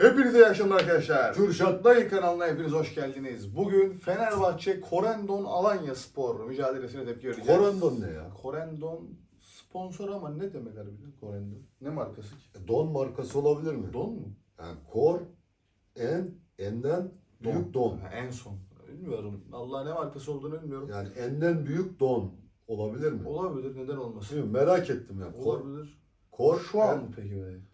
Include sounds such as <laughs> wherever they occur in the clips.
Hepinize iyi akşamlar arkadaşlar. Kürşat Dayı kanalına hepiniz hoş geldiniz. Bugün Fenerbahçe Korendon Alanya Spor mücadelesine tepki vereceğiz. Korendon ne ya? Korendon sponsor ama ne demek harbiden Korendon? Ne markası ki? Don markası olabilir mi? Don mu? Yani kor, en, enden büyük don. Ha, en son. Bilmiyorum. Allah ne markası olduğunu bilmiyorum. Yani enden büyük don olabilir mi? Olabilir. Neden olmasın? Şimdi merak ettim ya. Kor, Olabilir. kor Şu an en- mı peki böyle?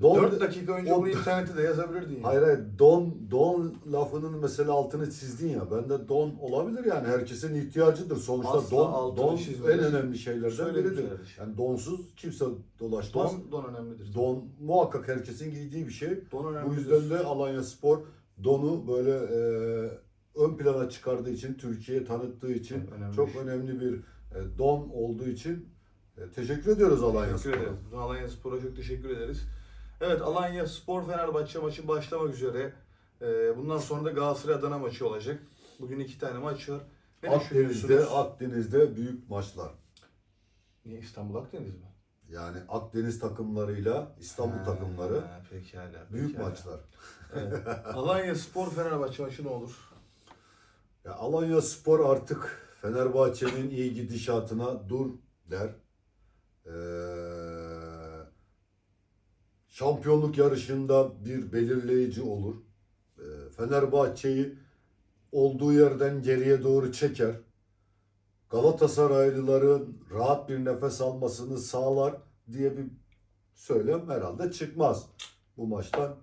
Don, 4 dakika önce o- bunu internette de yazabilirdin ya. Hayır hayır don, don lafının mesela altını çizdin ya. Bende don olabilir yani herkesin ihtiyacıdır. Sonuçta Asla don, don en önemli şeylerden Söyledim biridir. kardeşim. Yani donsuz kimse dolaşmaz. Don, don önemlidir. Don muhakkak herkesin giydiği bir şey. Don Bu önemlidir. yüzden de Alanya Spor Don'u böyle e, ön plana çıkardığı için, Türkiye'ye tanıttığı için Çok önemli çok bir şey. önemli bir e, don olduğu için e, teşekkür ediyoruz Alanya Teşekkür Spor'a. ederiz. Bütün Alanya Spor'a çok teşekkür ederiz. Evet Alanya Spor Fenerbahçe maçı başlamak üzere. Ee, bundan sonra da Galatasaray Adana maçı olacak. Bugün iki tane maç var. Ne Akdeniz'de, düşünüyorsunuz? Akdeniz'de büyük maçlar. Niye İstanbul Akdeniz mi? Yani Akdeniz takımlarıyla İstanbul Ha, takımları Pekala. büyük pekala. maçlar. Evet. Alanya Spor Fenerbahçe maçı ne olur? Ya Alanya Spor artık Fenerbahçe'nin iyi gidişatına dur der. Şampiyonluk yarışında bir belirleyici olur. Ee, Fenerbahçe'yi olduğu yerden geriye doğru çeker. Galatasaraylıların rahat bir nefes almasını sağlar diye bir söylem herhalde çıkmaz bu maçtan.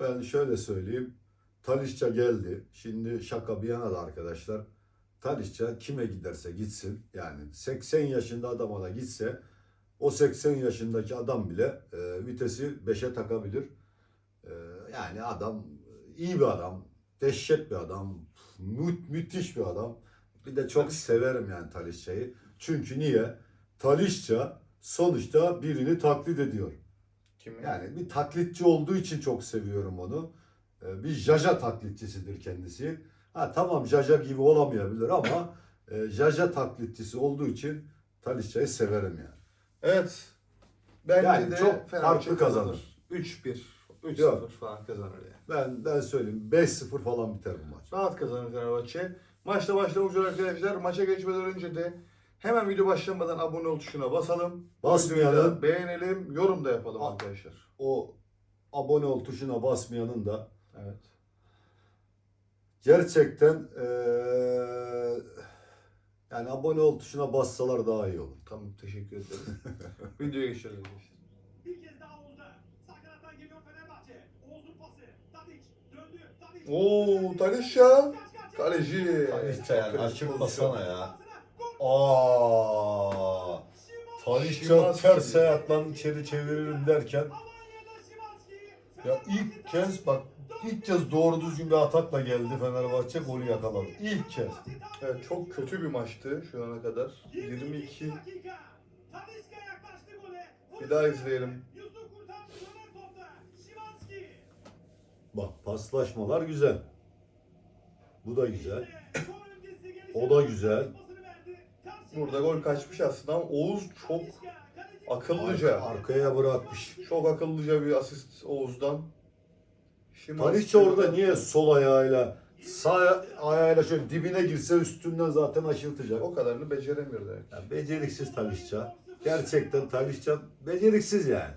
Ben şöyle söyleyeyim. Talişça geldi. Şimdi şaka bir yana da arkadaşlar. Talişça kime giderse gitsin. Yani 80 yaşında adama da gitse o 80 yaşındaki adam bile e, vitesi 5'e takabilir. E, yani adam iyi bir adam. Dehşet bir adam. Mü- müthiş bir adam. Bir de çok severim yani Talişça'yı. Çünkü niye? Talişça sonuçta birini taklit ediyor. Kim? Yani bir taklitçi olduğu için çok seviyorum onu. Ee, Bir Jaja taklitçisidir kendisi. Ha tamam Jaja gibi olamayabilir ama e, Jaja taklitçisi olduğu için Talişça'yı severim yani. Evet. Bence Yani de çok farklı kazanır. 3-1, 3-0 Yok. falan kazanır yani. Ben ben söyleyeyim 5-0 falan biter bu maç. Rahat kazanır Fenerbahçe. Maçta başlamak üzere arkadaşlar. Maça geçmeden önce de hemen video başlamadan abone ol tuşuna basalım. Videoyu da beğenelim, yorum da yapalım Al. arkadaşlar. O abone ol tuşuna basmayanın da Evet. gerçekten eee, yani abone ol tuşuna bassalar daha iyi olur. Tamam teşekkür ederim. <laughs> Videoya geçiyoruz. Bir kez daha Oğuz'da. Sağ kanattan geliyor Fenerbahçe. Oğuz'un pası. Tadic döndü. Tadic. Oo Talişya. Kaleci. Talişça yani açılmasana ya. Aa, Talişça Şimanski. ters ayakla içeri çeviririm derken ya ilk kez bak ilk kez doğru düzgün bir atakla geldi Fenerbahçe golü yakaladı. İlk kez. Evet çok kötü bir maçtı şu ana kadar. 22 dakika. Talisca yaklaştı gole. Bir daha izleyelim. Bak paslaşmalar güzel. Bu da güzel. O da güzel. Burada gol kaçmış aslında ama Oğuz çok akıllıca. Arka- arkaya bırakmış. Çok akıllıca bir asist Oğuz'dan. Talişça orada niye sol ayağıyla sağ ayağıyla şöyle dibine girse üstünden zaten aşırtacak. O kadarını beceremiyor demek. Ya beceriksiz Talişça. Gerçekten Talişça beceriksiz yani.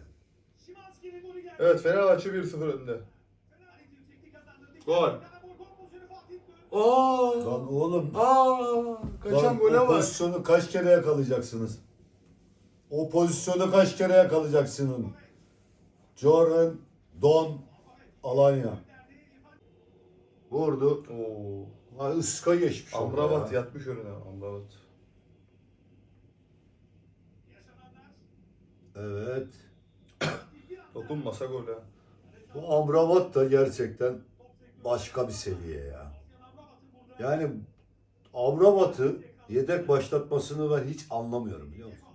Evet Fenerbahçe 1-0 önde. Gol. Aa! Lan oğlum Aa! Kaçan Lan gole o bak. pozisyonu kaç kere yakalayacaksınız? O pozisyonu kaç kere yakalayacaksınız? Jordan Don Alanya. Vurdu. Oo. Ha, ıska geçmiş. Amrabat ya. yatmış önüne Amrabat. Evet. <coughs> Dokunmasa gol ha. Bu Amrabat da gerçekten başka bir seviye ya. Yani Amrabat'ı yedek başlatmasını ben hiç anlamıyorum biliyor musun?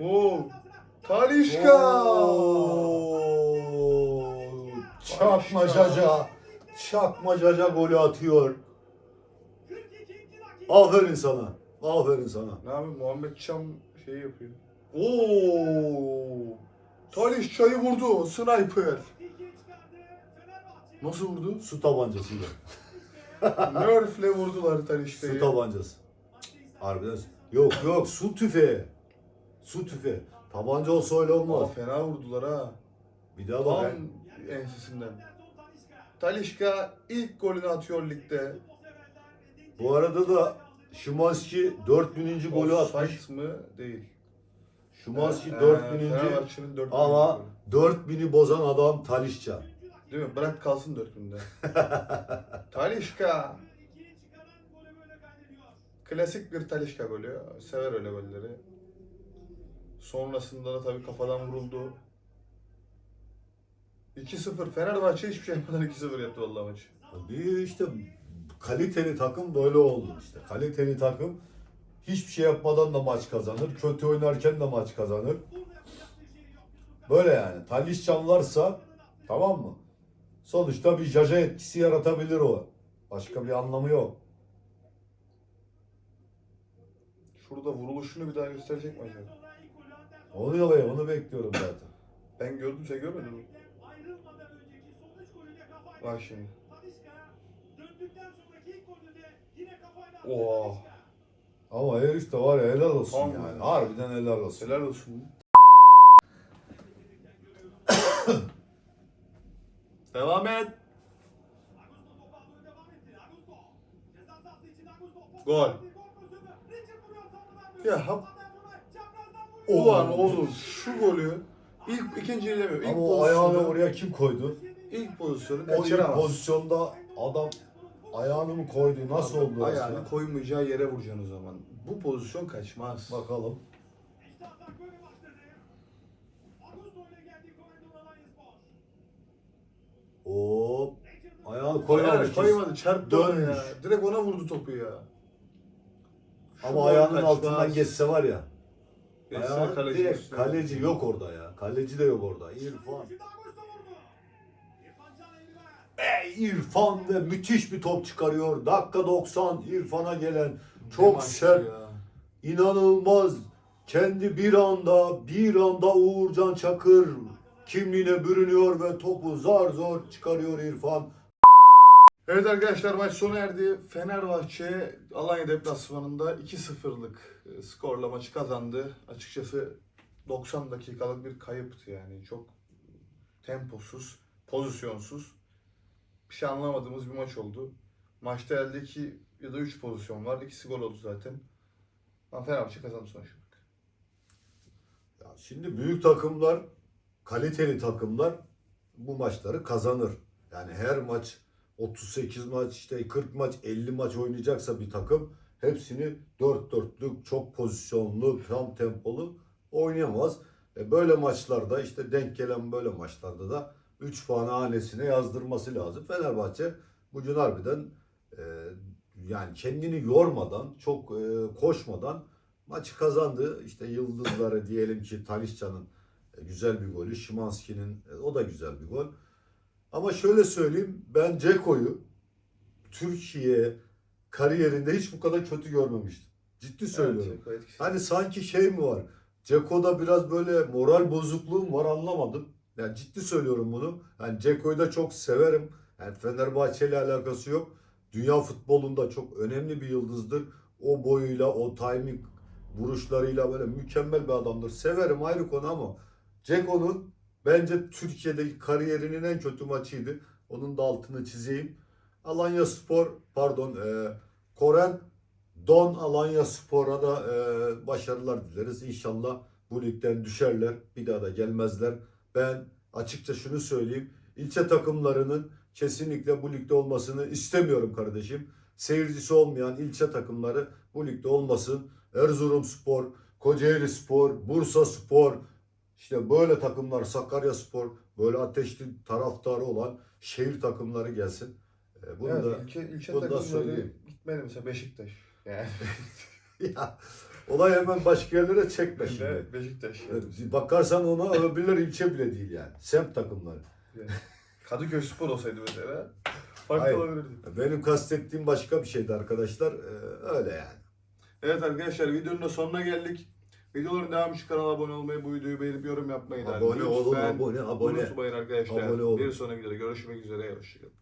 Oo. Talişka! Oo, Çakma Jaja. Çakmacaca golü atıyor. 42. dakika. Aferin sana. Aferin sana. Ne yapayım Muhammed Çam şey yapıyor. Oo! Taliş çayı vurdu. Sniper. Nasıl vurdu? Su tabancasıyla. <laughs> Nerf'le vurdular Talişka'yı. Su tabancası. Harbiden. Yok yok su tüfeği. Su tüfeği. Tabanca olsa öyle Aa, olmaz. fena vurdular ha. Bir daha Tam bak. ensesinden. Talişka ilk golünü atıyor ligde. Bu arada da Şimanski 4000. golü atmış. Offside mı? Değil. Şimanski Ee, 4000. Fenerbahçe'nin 4000. ama 4000'i bozan adam Talişça. Değil mi? Bırak kalsın 4000'de. <laughs> Talişka. Klasik bir Talişka golü. Sever öyle golleri. Sonrasında da tabii kafadan vuruldu. 2-0. Fenerbahçe hiçbir şey yapmadan 2-0 yaptı vallahi maçı. Bir işte kaliteli takım böyle oldu işte. Kaliteli takım hiçbir şey yapmadan da maç kazanır. Kötü oynarken de maç kazanır. Böyle yani. Talişcan varsa tamam mı? Sonuçta bir jaja etkisi yaratabilir o. Başka bir anlamı yok. Şurada vuruluşunu bir daha gösterecek mi acaba? Sonra ilk golü Anderson. Onu yalaya onu bekliyorum zaten. Ben gördüm sen görmedin mi? Bak şimdi. Talisca. Ama herif de var ya helal olsun Tamam. yani. Harbiden helal olsun. Helal olsun. <coughs> Devam et. Gol. Ya hap-. Ulan oğlum şu golü ilk ikinciyi demiyorum. İlk Ama o ayağını pozisyonu, oraya kim koydu? ilk pozisyonu O ilk kaçıramaz. pozisyonda adam ayağını mı koydu? Nasıl oldu? orası Ayağını ya? koymayacağı yere vuracaksın o zaman. Bu pozisyon kaçmaz. Bakalım. Hop. Ayağını Koymadı, koymamış. koymadı. Çarptı ona Dönmüş. ya. Direkt ona vurdu topu ya. Şu Ama gol ayağının kaçmaz. altından geçse var ya. Geçse Ayağı kaleci direkt kaleci yok orada ya. Kaleci de yok orada. İrfan. Vurdu. İrfan ve müthiş bir top çıkarıyor. Dakika 90 İrfan'a gelen çok sert, ya. inanılmaz. Kendi bir anda bir anda Uğurcan Çakır kimliğine bürünüyor ve topu zar zor çıkarıyor İrfan. Evet arkadaşlar maç sona erdi. Fenerbahçe Alanya deplasmanında 2-0'lık e, skorla maçı kazandı. Açıkçası 90 dakikalık bir kayıptı yani. Çok temposuz, pozisyonsuz. Bir şey anlamadığımız bir maç oldu. Maçta elde 2 ya da 3 pozisyon var. İkisi gol oldu zaten. Ama Fenerbahçe kazandı sonuç olarak. Ya şimdi büyük takımlar, kaliteli takımlar bu maçları kazanır. Yani her maç 38 maç, işte 40 maç, 50 maç oynayacaksa bir takım hepsini 4 dörtlük, çok pozisyonlu, tam tempolu oynayamaz. E böyle maçlarda işte denk gelen böyle maçlarda da 3 puan hanesine yazdırması lazım. Fenerbahçe bugün harbiden e, yani kendini yormadan, çok e, koşmadan maçı kazandı. İşte yıldızları diyelim ki Talişça'nın e, güzel bir golü, Şimanski'nin e, o da güzel bir gol. Ama şöyle söyleyeyim ben Ceko'yu Türkiye kariyerinde hiç bu kadar kötü görmemiştim. Ciddi söylüyorum. Evet. Hani sanki şey mi var? Ceko'da biraz böyle moral bozukluğum var anlamadım. Yani ciddi söylüyorum bunu. Yani Ceko'yu da çok severim. Yani Fenerbahçe ile alakası yok. Dünya futbolunda çok önemli bir yıldızdır. O boyuyla, o timing vuruşlarıyla böyle mükemmel bir adamdır. Severim ayrı konu ama Ceko'nun bence Türkiye'deki kariyerinin en kötü maçıydı. Onun da altını çizeyim. Alanya Spor, pardon, e, Koren Don Alanya Spor'a da e, başarılar dileriz. İnşallah bu ligden düşerler. Bir daha da gelmezler. Ben açıkça şunu söyleyeyim. İlçe takımlarının kesinlikle bu ligde olmasını istemiyorum kardeşim. Seyircisi olmayan ilçe takımları bu ligde olmasın. Erzurum Spor, Kocaeli Spor, Bursa Spor, işte böyle takımlar, Sakarya Spor, böyle ateşli taraftarı olan şehir takımları gelsin. E, bunu Evet, da ilçe, ilçe bunu da söyleyeyim. gitmedi mesela Beşiktaş. Yani <laughs> ya olay hemen başka yerlere çekme şimdi. Be- Beşiktaş. yani. Evet, Bakarsan ona öbürler ilçe bile değil yani. Semt takımları. Yani Kadıköy Spor olsaydı mesela Farklı Hayır. olabilirdi. Benim kastettiğim başka bir şeydi arkadaşlar. Ee, öyle yani. Evet arkadaşlar videonun da sonuna geldik. Videoların devamı için kanala abone olmayı, bu videoyu beğenip yorum yapmayı da Abone olun, abone, abone. unutmayın arkadaşlar. Abone olun. Bir sonraki videoda görüşmek üzere. Hoşçakalın.